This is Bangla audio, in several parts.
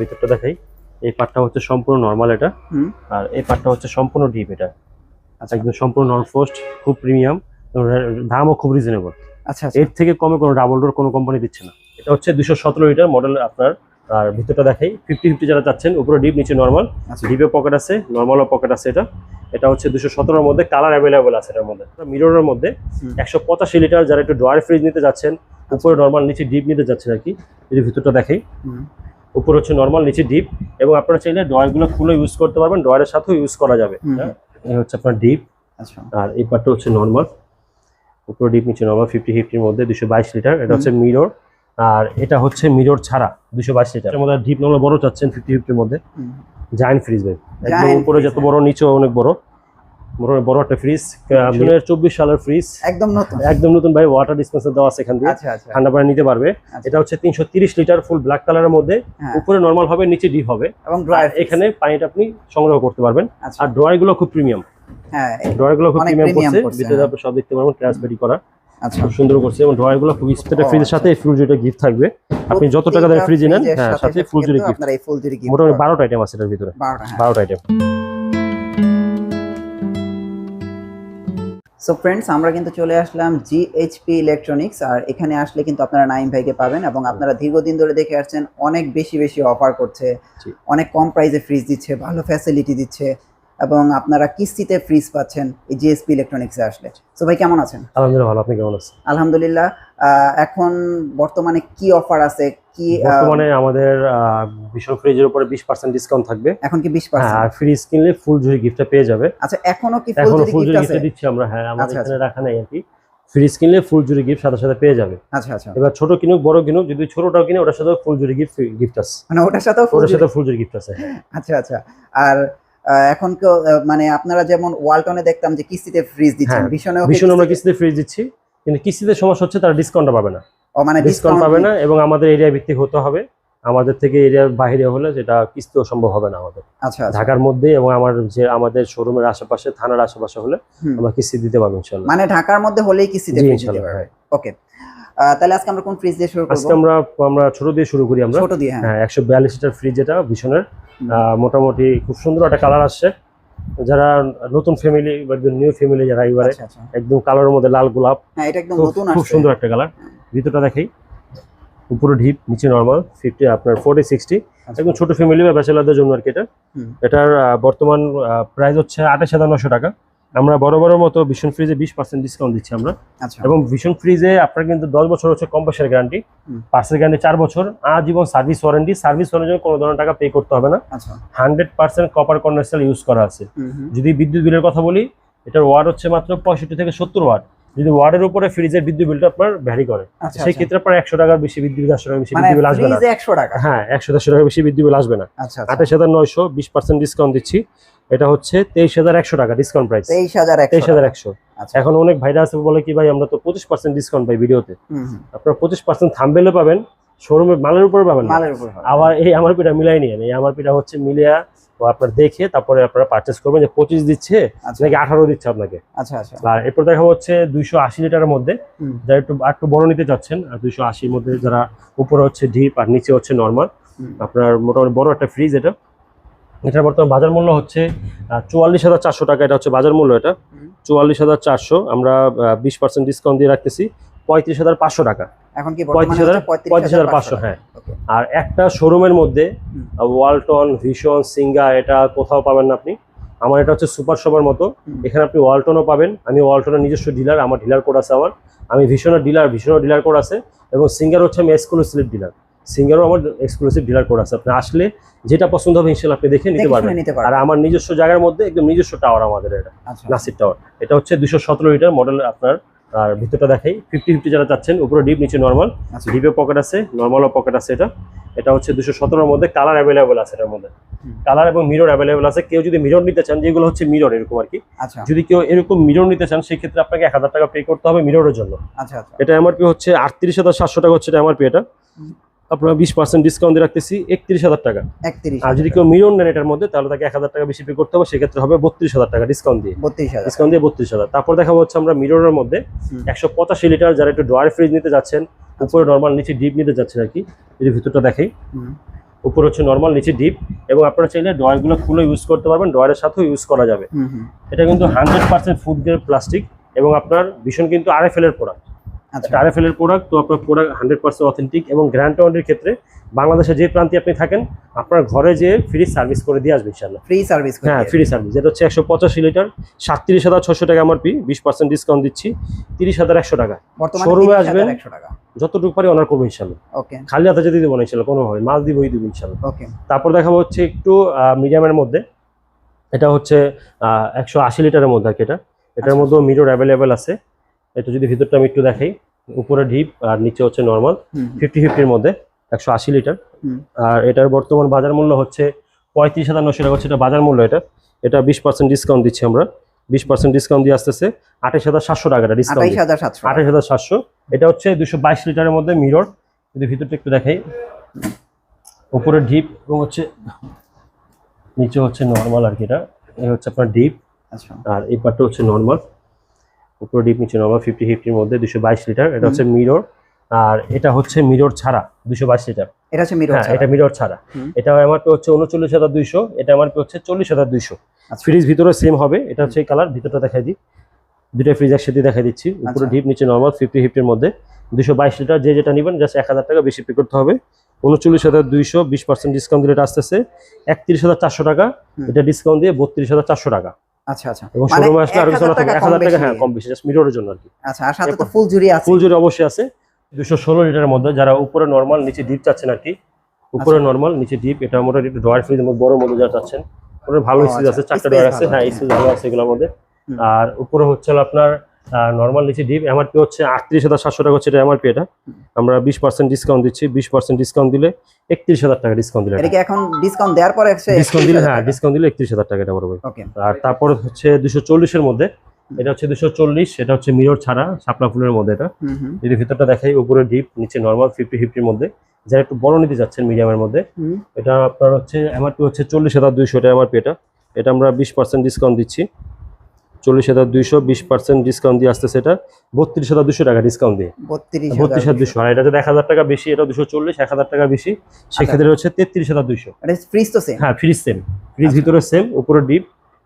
ভিতরটা দেখাই। এই পার্টটা হচ্ছে সম্পূর্ণ নর্মাল এটা। আর এই পার্টটা হচ্ছে সম্পূর্ণ ডিপ এটা। আচ্ছা। একদম সম্পূর্ণ নন ফোস্ট খুব প্রিমিয়াম দামও খুব রিজনেবল আচ্ছা আচ্ছা। এর থেকে কমে কোনো ডাবল ডোর কোনো কোম্পানি দিচ্ছে না। এটা হচ্ছে দুশো সতেরো লিটার মডেল আপনার। আর ভিতরটা দেখাই ফিফটি ফিফটি যারা চাচ্ছেন উপরে ডিপ নিচে নর্মাল আচ্ছা। ডিপে পকেট আছে নর্মালও পকেট আছে এটা। এটা হচ্ছে দুশো সতেরোর মধ্যে কালার অ্যাভেলেবেল আছে এটার মধ্যে। মিররের মধ্যে একশো পঁচাশি লিটার যারা একটু ড্রয়ার ফ্রিজ নিতে যাচ্ছেন উপরে নর্মাল নিচে ডিপ নিতে যাচ্ছেন আর কি এর ভিতরটা দেখাই। উপরে হচ্ছে নর্মাল নিচে ডিপ এবং আপনারা চাইলে ড্রয়ারগুলো খুলে ইউজ করতে পারবেন ড্রয়ারের সাথেও ইউজ করা যাবে। হ্যাঁ? এই হচ্ছে আপনার ডিপ আচ্ছা। আর এই পার্টটা হচ্ছে নর্মাল উপরে ডিপ নিচে নর্মাল ফিফটি ফিফটির মধ্যে দুশো বাইশ লিটার এটা হচ্ছে মিরর আর এটা হচ্ছে মিরর ছাড়া দুশো বাইশ লিটার এর মধ্যে ডিপ নর্মাল বড় চাচ্ছেন ফিফটি ফিফটির মধ্যে। জায়ান্ট ফ্রিজ একদম উপরে যত বড় নিচেও অনেক বড়। বড় বড় একটা ফ্রিজ মিনের চব্বিশ সালের ফ্রিজ একদম নতুন। একদম নতুন ভাই ওয়াটার ডিসপেন্সার দেওয়া আছে এখান দিয়ে। আচ্ছা আচ্ছা। ঠান্ডা পানি নিতে পারবে। আচ্ছা। এটা হচ্ছে তিনশো লিটার ফুল ব্ল্যাক কালারের মধ্যে। হ্যাঁ। উপরে নর্মাল হবে নিচে ডিপ হবে। এবং এখানে পানিটা আপনি সংগ্রহ করতে পারবেন। আর ড্রয়ারগুলো খুব প্রিমিয়াম হ্যাঁ ড্রয়ারগুলো খুব প্রিমিয়াম করছে। ভিতরে হ্যাঁ। আপনি সব দেখতে পারবেন ট্রান্সপেরি করা। আচ্ছা। খুব সুন্দর করছে এবং ড্রয়ারগুলো খুব স্পেটা ফ্রিজের সাথে ফুল জুড়ে গিফট থাকবে। আপনি যত টাকা দিয়ে ফ্রিজ নেন হ্যাঁ সাথে ফুল জুড়ে গিফট মোটামুটি বারোটা আইটেম আছে এটার ভিতরে। বারোটা আইটেম সো ফ্রেন্ডস আমরা কিন্তু চলে আসলাম জিএইচপি ইলেকট্রনিক্স আর এখানে আসলে কিন্তু আপনারা নাইম ভাইকে পাবেন এবং আপনারা দীর্ঘদিন ধরে দেখে আসছেন অনেক বেশি বেশি অফার করছে অনেক কম প্রাইসে ফ্রিজ দিচ্ছে ভালো ফ্যাসিলিটি দিচ্ছে এবং আপনারা কিস্তিতে ফ্রিজ পাচ্ছেন এই জিএসপি ইলেকট্রনিক্সে আসলে। সো ভাই কেমন আছেন? আলহামদুলিল্লাহ ভালো আপনি কেমন আছেন? আলহামদুলিল্লাহ আহ, এখন বর্তমানে কি অফার আছে কি বর্তমানে আমাদের ভীষণ ফ্রিজের উপরে বিশ পার্সেন্ট ডিসকাউন্ট থাকবে। এখন কি বিশ হ্যাঁ আর ফ্রিজ কিনলে ফুল জুড়ি গিফটটা পেয়ে যাবে। আচ্ছা এখনও কি ফুল ফুল গিফট আছে? দিচ্ছি আমরা হ্যাঁ আমাদের আচ্ছা, এখানে রাখা নেই আর কি। ফ্রিজ কিনলে ফুল জুড়ি গিফট সাথে সাথে পেয়ে যাবে। আচ্ছা আচ্ছা। এবার ছোট কিনুক বড় কিনুক যদি ছোটটাও কিনে ওটার সাথে ফুল জুড়ি গিফট গিফট আছে। মানে ওটার সাথেও ফুল ওটার সাথে ফুল জুড়ি গিফট আছে আচ্ছা আচ্ছা। আর এখন আহ, মানে আপনারা যেমন ওয়ালটনে দেখতাম যে কিস্তিতে ফ্রিজ দিচ্ছেন হ্যাঁ, ভীষণেও ভীষণ আমরা কিস্তিতে ফ্রিজ দিচ্ছি কিন্তু কিস্তিতে সমস্যা হচ্ছে তারা ডিসকাউন্টটা পাবে না। মানে ডিসকাউন্ট পাবে না এবং আমাদের এরিয়া ভিত্তিক হতে হবে। আমাদের থেকে এরিয়ার বাইরে হলে যেটা কিস্তিও সম্ভব হবে না আমাদের। আচ্ছা আচ্ছা। ঢাকার মধ্যে এবং আমার যে আমাদের শোরুমের আশেপাশে থানার আশেপাশে হলে। আমরা কিস্তি দিতে পারব ইনশাল্লাহ। মানে ঢাকার মধ্যে হলেই কিস্তি দিতে পারবে। হ্যাঁ। ওকে তাহলে আজকে আমরা কোন ফ্রিজ দিয়ে শুরু করব? আজকে আমরা আমরা ছোট দিয়ে শুরু করি আমরা। ছোট দিয়ে হ্যাঁ। হ্যাঁ একশো বিয়াল্লিশ লিটার ফ্রিজ এটা ভীষণের। আহ, মোটামুটি খুব সুন্দর একটা কালার আসছে। যারা নতুন ফ্যামিলি বা নিউ ফ্যামিলি যারা এবারে আচ্ছা আচ্ছা। একদম কালারের মধ্যে লাল গোলাপ হ্যাঁ এটা একদম নতুন খুব সুন্দর একটা কালার ভিতরটা দেখাই। উপরে ঢিপ নিচে নর্মাল ফিফটি আপনার ফোর্টি সিক্সটি। একদম ছোট ফ্যামিলি বা ব্যাচেলারদের জন্য আর কি এটা। এটার বর্তমান প্রাইস হচ্ছে আঠাশ হাজার নশো টাকা। আমরা বড় বড় মতো ভীষণ ফ্রিজে বিশ পার্সেন্ট ডিসকাউন্ট দিচ্ছি আমরা। আচ্ছা। এবং ভীষণ ফ্রিজে আপনার কিন্তু দশ বছর হচ্ছে কম্পাসের গ্যারান্টি। পার্সেল গ্যারান্টি চার বছর আজীবন সার্ভিস ওয়ারেন্টি সার্ভিস ওয়ারেন্টি কোনো ধরনের টাকা পে করতে হবে না। Hundred percent copper condenser use করা আছে। যদি বিদ্যুৎ বিলের কথা বলি এটার ওয়ার্ড হচ্ছে মাত্র পঁয়ষট্টি থেকে সত্তর ওয়াট যদি ওয়ার্ডের উপরে ফ্রিজের বিদ্যুৎ বিলটা আপনার ভ্যারি করে আচ্ছা সেই আচ্ছা। ক্ষেত্রে আপনার একশো টাকার বেশি বিদ্যুৎ বিল একশো টাকা বেশি মানে বিদ্যুৎ বিল আসবে না। ফ্রিজে একশো টাকা? হ্যাঁ একশো দেড়শো টাকা বেশি বিদ্যুৎ বিল আসবে না। আঠাশ হাজার নয়শো বিশ পার্সেন্ট ডিসকাউন্ট দিচ্ছি। এটা হচ্ছে তেইশ হাজার একশো টাকা ডিসকাউন্ট প্রাইস তেইশ হাজার তেইশ হাজার। একশো। আচ্ছা। এখন অনেক ভাইরা আছে বলে কি ভাই আমরা তো পঁচিশ পার্সেন্ট ডিসকাউন্ট পাই ভিডিওতে আপনার পঁচিশ পার্সেন্ট থামবেলে পাবেন। শোরুমের মালের উপরে পাবেন মালের উপর আবার এই আমার পিটা মিলাই নিয়ে এই আমার পিটা হচ্ছে মিলিয়া ও আপনার দেখে তারপরে আপনারা পারচেস করবেন। যে পঁচিশ দিচ্ছে আচ্ছা। নাকি আঠারো দিচ্ছে আপনাকে। আচ্ছা আচ্ছা। আর এরপর দেখা হচ্ছে দুইশো আশি লিটারের মধ্যে। যারা একটু একটু বড় নিতে চাচ্ছেন আর দুইশো আশির মধ্যে যারা উপরে হচ্ছে ডিপ আর নিচে হচ্ছে নর্মাল আপনার মোটামুটি বড় একটা ফ্রিজ এটা। এটার বর্তমান বাজার মূল্য হচ্ছে চুয়াল্লিশ হাজার চারশো টাকা। এটা হচ্ছে বাজার মূল্য এটা। চুয়াল্লিশ হাজার চারশো আমরা বিশ পার্সেন্ট ডিসকাউন্ট দিয়ে রাখতেছি। পঁয়ত্রিশ হাজার পাঁচশো টাকা। এখন কি পঁয়ত্রিশ বর্তমানে হাজার হচ্ছে পঁয়ত্রিশ হাজার পাঁচশো? হ্যাঁ। আর একটা শোরুমের মধ্যে ওয়ালটন ভিশন সিঙ্গা এটা কোথাও পাবেন না আপনি। আমার এটা হচ্ছে সুপার শপের মতো। এখানে আপনি ওয়ালটনও পাবেন। আমি ওয়ালটনের নিজস্ব ডিলার আমার ডিলার কোড আছে আমার। আমি ভিশনের ডিলার ভিশনের ডিলার কোড আছে। এবং সিঙ্গার হচ্ছে আমি এক্সক্লুসিভ ডিলার সিঙ্গারও আমার এক্সক্লুসিভ ডিলার কোড আছে। আপনি আসলে যেটা পছন্দ হবে ইনশাল্লাহ আপনি দেখে নিতে পারবেন। আর আমার নিজস্ব জায়গার মধ্যে একদম নিজস্ব টাওয়ার আমাদের এটা। আচ্ছা। নাসির টাওয়ার এটা হচ্ছে দুশো সতেরো লিটার মডেল আপনার আর ভিতরটা দেখাই ফিফটি ফিফটি যারা চাচ্ছেন উপরে ডিপ নিচে নর্মাল ডিপের ডিপে পকেট আছে নর্মালও পকেট আছে এটা। এটা হচ্ছে দুশো সতেরোর মধ্যে কালার অ্যাভেলেবেল আছে এটার মধ্যে। কালার এবং মিরর অ্যাভেলেবেল আছে। কেউ যদি মিরর নিতে চান যেগুলো হচ্ছে মিরর এরকম আর কি। আচ্ছা। যদি কেউ এরকম মিরর নিতে চান সেই ক্ষেত্রে আপনাকে এক হাজার টাকা পে করতে হবে মিররের জন্য। আচ্ছা আচ্ছা। এটা এমআরপি হচ্ছে আটত্রিশ হাজার সাতশো টাকা হচ্ছে এটা এমআরপি এটা। আপনারা বিশ পার্সেন্ট ডিসকাউন্ট দিয়ে রাখতেছি একত্রিশ হাজার টাকা। আর যদি কেউ মিরর নেন এটার মধ্যে তাহলে তাকে এক হাজার টাকা বেশি পে করতে হবে সেক্ষেত্রে হবে বত্রিশ হাজার টাকা ডিসকাউন্ট দিয়ে। বত্রিশ হাজার ডিসকাউন্ট দিয়ে বত্রিশ হাজার। তারপর দেখা হচ্ছে আমরা মিররের মধ্যে একশো পঁচাশি লিটার যারা একটু ড্রয়ার ফ্রিজ নিতে যাচ্ছেন উপরে নর্মাল নিচে ডিপ নিতে যাচ্ছেন আর কি এর ভিতরটা দেখাই। হুম। উপরে হচ্ছে নর্মাল নিচে ডিপ এবং আপনারা চাইলে ড্রয়ারগুলো খুলে ইউজ করতে পারবেন ড্রয়ারের সাথেও ইউজ করা যাবে। এটা কিন্তু hundred percent food grade plastic এবং আপনার ভীষণ কিন্তু আরএফএল এর প্রোডাক্ট আচ্ছা। আরএফএল এর প্রোডাক্ট তো আপনার প্রোডাক্ট হান্ড্রেড পার্সেন্ট অথেন্টিক এবং গ্র্যান্ড ওয়ারেন্টির ক্ষেত্রে বাংলাদেশে যে প্রান্তে আপনি থাকেন আপনার ঘরে যেয়ে ফ্রি সার্ভিস করে দিয়ে আসবে ইনশাল্লাহ ফ্রি সার্ভিস হ্যাঁ ফ্রি সার্ভিস এটা হচ্ছে একশো পঁচাশি লিটার সাতত্রিশ হাজার ছশো টাকা আমার পি বিশ পার্সেন্ট ডিসকাউন্ট দিচ্ছি তিরিশ হাজার একশো টাকা। 30,000 আসবেন। একশো টাকা। যতটুকু পারি অনার করব ইনশাল্লাহ ওকে খালি হাতে যদি দেবো না ইনশাল্লাহ কোনোভাবে মাল দিবই দিব ইনশাল্লাহ ওকে তারপর দেখাবো হচ্ছে একটু মিডিয়ামের মধ্যে। এটা হচ্ছে একশো আশি লিটারের মধ্যে আর কি এটা। এটার আচ্ছা। মধ্যেও মিরর অ্যাভেলেবেল আছে। এটা যদি ভিতরটা আমি একটু দেখাই উপরে ডিপ আর নিচে হচ্ছে নর্মাল ফিফটি ফিফটির মধ্যে একশো আশি লিটার। আর এটার বর্তমান বাজার মূল্য হচ্ছে পঁয়ত্রিশ হাজার নশো টাকা হচ্ছে এটা বাজার মূল্য এটা। এটা বিশ পার্সেন্ট ডিসকাউন্ট দিচ্ছি আমরা। বিশ পার্সেন্ট ডিসকাউন্ট দিয়ে আসতেছে আঠাশ হাজার সাতশো টাকাটা ডিসকাউন্ট আঠাশ হাজার সাতশো। এটা হচ্ছে দুশো বাইশ লিটারের মধ্যে মিরর যদি ভিতরটা একটু দেখাই। উপরে ডিপ এবং হচ্ছে নিচে হচ্ছে নর্মাল আর কি এটা। হচ্ছে আপনার ডিপ আচ্ছা। আর এই পার্টটা হচ্ছে নর্মাল উপরে ডিপ নিচে নর্মাল ফিফটি ফিফটির মধ্যে দুশো বাইশ লিটার এটা হচ্ছে মিরর আর এটা হচ্ছে মিরর ছাড়া দুশো বাইশ লিটার এটা হচ্ছে মিরর এটা মিরর ছাড়া। এটা আমার হচ্ছে উনচল্লিশ হাজার দুইশো এটা আমার হচ্ছে চল্লিশ হাজার দুইশো। আচ্ছা। ফ্রিজ ভিতরে সেম হবে এটা হচ্ছে কালার ভিতরটা দেখাই দিই। দুটো ফ্রিজ একসাথে দেখাই দিচ্ছি উপরে আচ্ছা। ডিপ নিচে নর্মাল ফিফটি ফিফটির মধ্যে। দুশো বাইশ লিটার যে যেটা নেবেন জাস্ট এক হাজার টাকা বেশি পে করতে হবে। উনচল্লিশ হাজার দুইশো বিশ পার্সেন্ট ডিসকাউন্ট দিলে এটা আসতেছে একত্রিশ হাজার চারশো টাকা। এটা ডিসকাউন্ট দিয়ে বত্রিশ হাজার চারশো টাকা। আচ্ছা আচ্ছা। এবং মানে আসলে আরও কিছু টাকা এক টাকা হ্যাঁ কম বেশি জাস্ট মিররের জন্য আর কি আচ্ছা আর সাথে তো ফুল জুড়ি আছে। ফুল জুড়ে অবশ্যই আছে। দুশো ষোলো লিটারের মধ্যে যারা উপরে নর্মাল নিচে ডিপ চাচ্ছেন আর কি উপরে। নর্মাল নিচে ডিপ এটা মোটামুটি একটু ড্রয়ার ফ্রিজ বড় মধ্যে যারা চাচ্ছেন ওটা ভালো ও, আছে চারটা ড্রয়ার আছে হ্যাঁ আছে, ভালো আছে এগুলোর মধ্যে। আর উপরে হচ্ছে হলো আপনার নর্মাল নিচে ডিপ এমআরপি হচ্ছে আটত্রিশ হাজার সাতশো টাকা হচ্ছে এটা এমআরপি এটা। আমরা বিশ পার্সেন্ট ডিসকাউন্ট দিচ্ছি বিশ পার্সেন্ট ডিসকাউন্ট দিলে একত্রিশ হাজার টাকা ডিসকাউন্ট দিলে এটা। এখন ডিসকাউন্ট দেওয়ার পরে ডিসকাউন্ট দিলে হ্যাঁ ডিসকাউন্ট দিলে একত্রিশ হাজার টাকা এটা পড়বে আর তারপর হচ্ছে দুশো চল্লিশের মধ্যে এটা হচ্ছে দুশো চল্লিশ এটা হচ্ছে মিরর ছাড়া শাপলা ফুলের মধ্যে এটা। যদি ভিতরটা দেখাই উপরে ডিপ নিচে নর্মাল ফিফটি ফিফটির মধ্যে। যারা একটু বড় নিতে যাচ্ছেন মিডিয়ামের মধ্যে এটা আপনার হচ্ছে এমআরপি হচ্ছে চল্লিশ হাজার দুইশো এটা এমআরপি এটা। এটা আমরা বিশ পার্সেন্ট ডিসকাউন্ট দিচ্ছি। চল্লিশ হাজার দুইশো বিশ পার্সেন্ট ডিসকাউন্ট দিয়ে আসতেছে এটা। বত্রিশ হাজার দুশো টাকা ডিসকাউন্ট দিয়ে। বত্রিশ হাজার দুশো আর এটা এক হাজার টাকা বেশি এটা দুশো চল্লিশ এক হাজার টাকা বেশি। সেক্ষেত্রে হচ্ছে তেত্রিশ হাজার দুইশো। এটা ফ্রিজ তো সেম হ্যাঁ ফ্রিজ সেম ফ্রিজ আচ্ছা। ভিতরে সেম উপরে ডিপ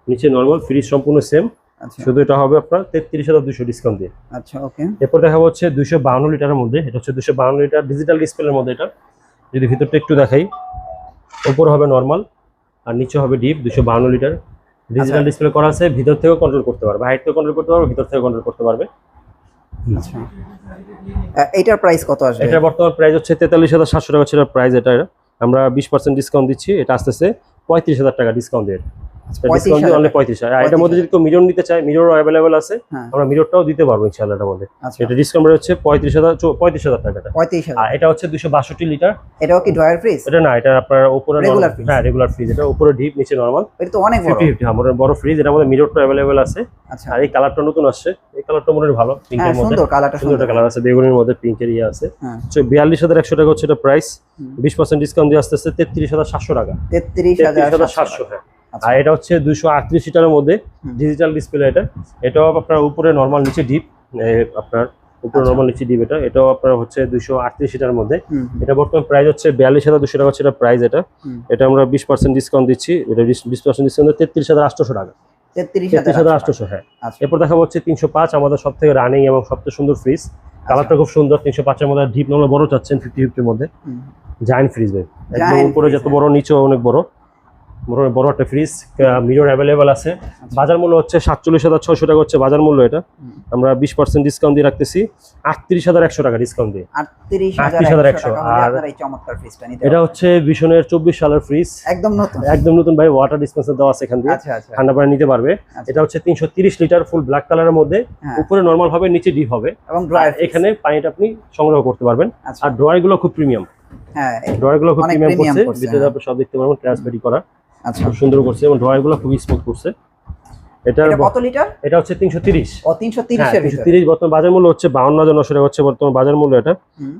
নিচে নর্মাল ফ্রিজ সম্পূর্ণ সেম আচ্ছা। শুধু এটা হবে আপনার তেত্রিশ হাজার দুশো ডিসকাউন্ট দিয়ে। আচ্ছা ওকে। এরপর দেখা হচ্ছে দুশো বাউন্ন লিটারের মধ্যে এটা হচ্ছে দুশো বাউন্ন লিটার ডিজিটাল ডিসপ্লের মধ্যে এটা। যদি ভিতরটা একটু দেখাই উপর হবে নর্মাল আর নিচে হবে ডিপ দুশো বাউন্ন লিটার। ডিজিটাল আচ্ছা। ডিসপ্লে করা আছে ভিতর থেকেও কন্ট্রোল করতে পারবে। হাইট থেকে কন্ট্রোল করতে পারবে ভিতর থেকে কন্ট্রোল করতে পারবে। আচ্ছা। এটার প্রাইস কত আসবে? এটা বর্তমান প্রাইস হচ্ছে তেতাল্লিশ হাজার সাতশো টাকা ছিল প্রাইস এটা আমরা বিশ পার্সেন্ট ডিসকাউন্ট দিচ্ছি এটা আসতেছে পঁয়ত্রিশ হাজার টাকা ডিসকাউন্ট দিয়ে পঁয়ত্রিশ হাজার এটার মধ্যে যদি কেউ মিরর নিতে চায় মিরর অ্যাভেলেবেল আছে হ্যাঁ। আমরা মিররটাও দিতে পারব ইনশাআল্লাহ এটার মধ্যে। আচ্ছা। এটা ডিসকাউন্ট হচ্ছে পঁয়ত্রিশ হাজার পঁয়ত্রিশ হাজার টাকাটা। পঁয়ত্রিশ আর এটা হচ্ছে দুশো বাষট্টি লিটার। এটাও কি ড্রয়ার ফ্রিজ এটা না এটা আপনার উপরে হ্যাঁ রেগুলার ফ্রিজ এটা উপরে ডিপ নিচে নর্মাল এটা তো অনেক বড়। ফিফটি ফিফটি আমার বড় ফ্রিজ এটার মধ্যে মিররটা অ্যাভেলেবেল আছে। আচ্ছা। আর এই কালারটা নতুন আসছে। এই কালারটা মনে হয় ভালো হ্যাঁ পিঙ্কের মধ্যে। সুন্দর কালার আছে বেগুনের মধ্যে পিঙ্কের ইয়ে আছে। হ্যাঁ। বিয়াল্লিশ হাজার একশো টাকা হচ্ছে এটা প্রাইস বিশ পার্সেন্ট ডিসকাউন্ট দিয়ে তেত্রিশ হাজার সাতশো টাকা। তেত্রিশ হাজার হাজার সাতশো হ্যাঁ। আর এটা হচ্ছে দুশো আটত্রিশ লিটারের মধ্যে ডিজিটাল ডিসপ্লে এটা। এটাও আপনার উপরে নর্মাল নিচে ডিপ আপনার উপরে আচ্ছা। নর্মাল নিচে ডিপ এটা। এটাও আপনার হচ্ছে দুশো আটত্রিশ লিটারের মধ্যে। এটা বর্তমান প্রাইস হচ্ছে বিয়াল্লিশ হাজার দুশো টাকা হচ্ছে এটা প্রাইস এটা। এটা আমরা বিশ পার্সেন্ট ডিসকাউন্ট দিচ্ছি। এটা বিশ পার্সেন্ট ডিসকাউন্ট তেত্রিশ হাজার আটশোশো টাকা। তেত্রিশ হাজার আটশোশো হ্যাঁ। আচ্ছা। এরপর দেখা হচ্ছে তিনশো পাঁচ আমাদের সব থেকে রানিং এবং সবচেয়ে সুন্দর ফ্রিজ কালারটা খুব সুন্দর তিনশো পাঁচের মধ্যে ডিপ নলে বড় চাচ্ছেন ফিফটি ফিফটির মধ্যে। জায়েন্ট ফ্রিজ ভাই। একদম উপরে যত বড় নিচেও অনেক বড়। বড় বড় একটা ফ্রিজ মিরর অ্যাভেলেবেল আছে। বাজার মূল্য হচ্ছে সাতচল্লিশ হাজার ছয়শো টাকা হচ্ছে বাজার মূল্য এটা। আমরা বিশ পার্সেন্ট ডিসকাউন্ট দিয়ে রাখতেছি। আটত্রিশ হাজার একশো টাকা ডিসকাউন্ট দিয়ে। আটত্রিশ হাজার একশো আর এটা হচ্ছে ভীষণের চব্বিশ সালের ফ্রিজ একদম নতুন। একদম নতুন ভাই ওয়াটার ডিসপেন্সার দেওয়া আছে এখান দিয়ে। আচ্ছা আচ্ছা। ঠান্ডা পানি নিতে পারবে। আচ্ছা। এটা হচ্ছে তিনশো তিরিশ লিটার ফুল ব্ল্যাক কালারের মধ্যে। হ্যাঁ। উপরে নর্মাল হবে নিচে ডিপ হবে। এবং এখানে পানিটা আপনি সংগ্রহ করতে পারবেন। আচ্ছা। আর ড্রয়ারগুলো খুব প্রিমিয়াম হ্যাঁ ড্রয়ারগুলো খুব প্রিমিয়াম করছে ভিতরে। আপনি সব দেখতে পারবেন ট্রান্সপেরি করা। আচ্ছা। খুব সুন্দর করছে এবং ড্রয়ারগুলো খুব খুবই স্মুথ করছে। এটা কত লিটার? এটা হচ্ছে তিনশো তিরিশ। ও তিনশো এর তিরিশের তিনশো তিরিশ বর্তমান বাজার মূল্য হচ্ছে বাউন্ন হাজার নশো টাকা হচ্ছে বর্তমান বাজার মূল্য এটা।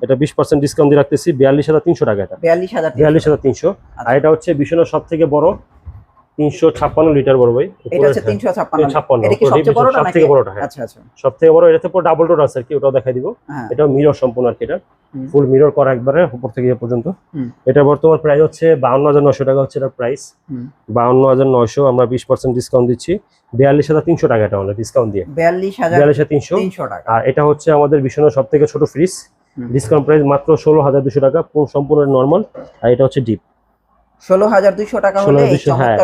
এটা বিশ পার্সেন্ট ডিসকাউন্ট দিয়ে রাখতেছি বিয়াল্লিশ হাজার তিনশো টাকা এটা। বিয়াল্লিশ হাজার বিয়াল্লিশ হাজার তিনশো। আর এটা হচ্ছে বিশ্বনাথ সব থেকে বড় তিনশো ছাপ্পান্ন লিটার বড় ভাই। এটা হচ্ছে তিনশো ছাপ্পান্ন ছাপ্পান্ন এটা কি সবচেয়ে বড়টা সব নাকি থেকে বড়টা হ্যাঁ। আচ্ছা আচ্ছা। সব বড় এটাতে পর ডাবল ডোর আছে আর কি ওটাও দেখাই দিব। হ্যাঁ। এটা মিরর সম্পূর্ণ আর কি এটা ফুল মিরর করা একবারে উপর থেকে এ পর্যন্ত। এটা বর্তমান প্রাইস হচ্ছে বাউন্ন হাজার নশো টাকা হচ্ছে এটার প্রাইস হুম। বাউন্ন হাজার নয়শো আমরা বিশ পার্সেন্ট ডিসকাউন্ট দিচ্ছি। বিয়াল্লিশ হাজার তিনশো টাকা এটা ডিসকাউন্ট দিয়ে। টাকা। আর এটা হচ্ছে আমাদের ভীষণ সব থেকে ছোট ফ্রিজ ডিসকাউন্ট প্রাইস মাত্র ষোলো হাজার দুশো টাকা সম্পূর্ণ নর্মাল আর এটা হচ্ছে ডিপ ষোলো হাজার দুইশো টাকা ষোলো হ্যাঁ।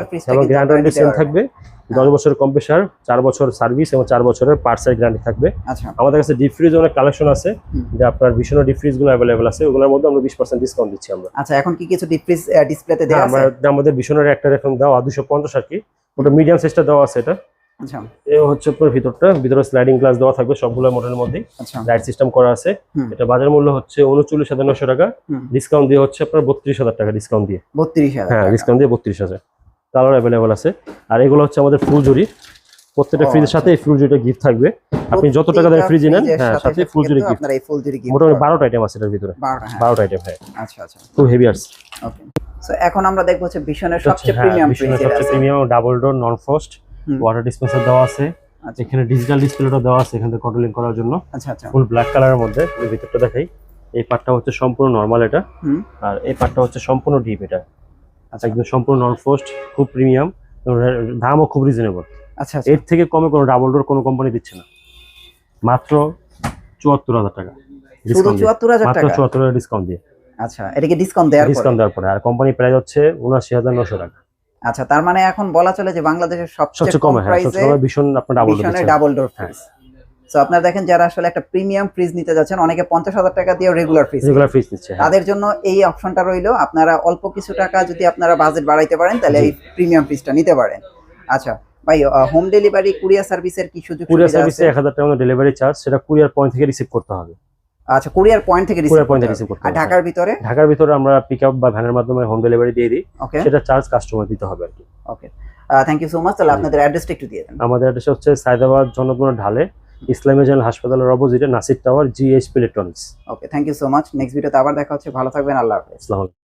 গ্যারান্টি। থাকবে। দশ বছর কম্প্রেসার চার বছর সার্ভিস এবং চার বছরের গ্যারান্টি থাকবে। আচ্ছা। আমাদের কাছে ডিপ ফ্রিজ অনেক কালেকশন আছে যে আপনার ভীষণ ডিপ ফ্রিজগুলো অ্যাভেলেবেল আছে ওগুলোর মধ্যে আমরা বিশ পার্সেন্ট ডিসকাউন্ট দিচ্ছি আমরা। আচ্ছা এখন কি কিছু ডিপ ফ্রিজ ডিসপ্লেতে দেওয়া হ্যাঁ, আছে? আমাদের ভীষণের একটা দেওয়া দুশো পঞ্চাশ আর কি। ওটা মিডিয়াম সাইজটা দেওয়া আছে এটা। আচ্ছা। এ হচ্ছে আপনার ভিতরটা ভিতরে স্লাইডিং গ্লাস দেওয়া থাকবে সবগুলো মডেলের আচ্ছা। লাইট সিস্টেম করা আছে। এটা বাজার মূল্য হচ্ছে উনচল্লিশ হাজার নশো টাকা। ডিসকাউন্ট দিয়ে হচ্ছে আপনার বত্রিশ হাজার টাকা ডিসকাউন্ট দিয়ে। বত্রিশ হ্যাঁ ডিসকাউন্ট দিয়ে বত্রিশ হাজার। কালার অ্যাভেলেবল আছে। আর এগুলো হচ্ছে আমাদের ফুল জুরি প্রত্যেকটা ফ্রিজের। সাথে এই ফুল গিফট থাকবে। আপনি যত টাকা দিয়ে প্রত্যেকটা ফ্রিজ নেন হ্যাঁ সাথে ফুল জুরি গিফট মোটামুটি বারোটা আইটেম আছে এটার ভিতরে। বারোটা হ্যাঁ। আইটেম হ্যাঁ। আচ্ছা আচ্ছা। খুব হেভি আছে এখন আমরা দেখব হচ্ছে ভীষণের সবচেয়ে হ্যাঁ, প্রিমিয়াম সবচেয়ে premium double door non frost হুম। ওয়াটার ডিসপেন্সার দেওয়া আছে। আচ্ছা। এখানে ডিজিটাল ডিসপ্লেটা দেওয়া আছে এখানে কন্ট্রোলিং করার জন্য। আচ্ছা আচ্ছা। ফুল ব্ল্যাক কালারের মধ্যে এর ভিতরটা দেখাই। এই পার্টটা হচ্ছে সম্পূর্ণ নর্মাল এটা। আর এই পার্টটা হচ্ছে সম্পূর্ণ ডিপ এটা। আচ্ছা। একদম সম্পূর্ণ নন ফ্রস্ট খুব প্রিমিয়াম দামও খুব রিজনেবল আচ্ছা আচ্ছা। এর থেকে কমে কোনো ডাবল ডোর কোনো কোম্পানি দিচ্ছে না। মাত্র চুয়াত্তর হাজার টাকা চুয়াত্তর হাজার টাকা চুয়াত্তর হাজার ডিসকাউন্ট দিয়ে। আচ্ছা এটাকে ডিসকাউন্ট দেওয়ার পরে? ডিসকাউন্ট দেওয়ার পরে। আর কোম্পানি প্রাইস হচ্ছে উনআশি হাজার নশো টাকা। আচ্ছা তার মানে এখন বলা চলে যে বাংলাদেশের সবচেয়ে কম হ্যাঁ প্রাইসে সবচেয়ে ভীষণ আপনার double door double door fridge so আপনারা দেখেন যারা আসলে একটা প্রিমিয়াম ফ্রিজ নিতে যাচ্ছেন অনেকে পঞ্চাশ হাজার টাকা দিয়ে রেগুলার ফ্রিজ রেগুলার ফ্রিজ নিচ্ছে হ্যাঁ। তাদের জন্য এই অপশনটা রইল আপনারা অল্প কিছু টাকা যদি আপনারা বাজেট বাড়াইতে পারেন তাহলে এই প্রিমিয়াম ফ্রিজটা নিতে পারেন। আচ্ছা ভাই হোম ডেলিভারি কুরিয়ার সার্ভিসের কি সুযোগ কুরিয়ার সার্ভিসে আছে? এক হাজার টাকা ডেলিভারি চার্জ সেটা কুরিয়ার পয়েন্ট থেকে রিসিভ করতে হবে। আচ্ছা কুরিয়ার পয়েন্ট থেকে কুরিয়ার পয়েন্ট থেকে রিসিভ করতে আর ঢাকার ভিতরে? ঢাকার ভিতরে আমরা পিক আপ বা ভ্যানের মাধ্যমে হোম ডেলিভারি দিয়ে দিই। সেটা চার্জ কাস্টমার দিতে হবে আর কি। Okay thank you so much তাহলে আপনাদের অ্যাড্রেসটা একটু দিয়ে দেন। আমাদের অ্যাড্রেস হচ্ছে সাইদাবাদ জনগণ ঢালে ইসলামী জেনারেল হাসপাতালের অপোজিটে Nasir tower GHP electronics okay thank you so much next ভিডিওতে আবার দেখা হচ্ছে। ভালো থাকবেন আল্লাহ হাফেজ।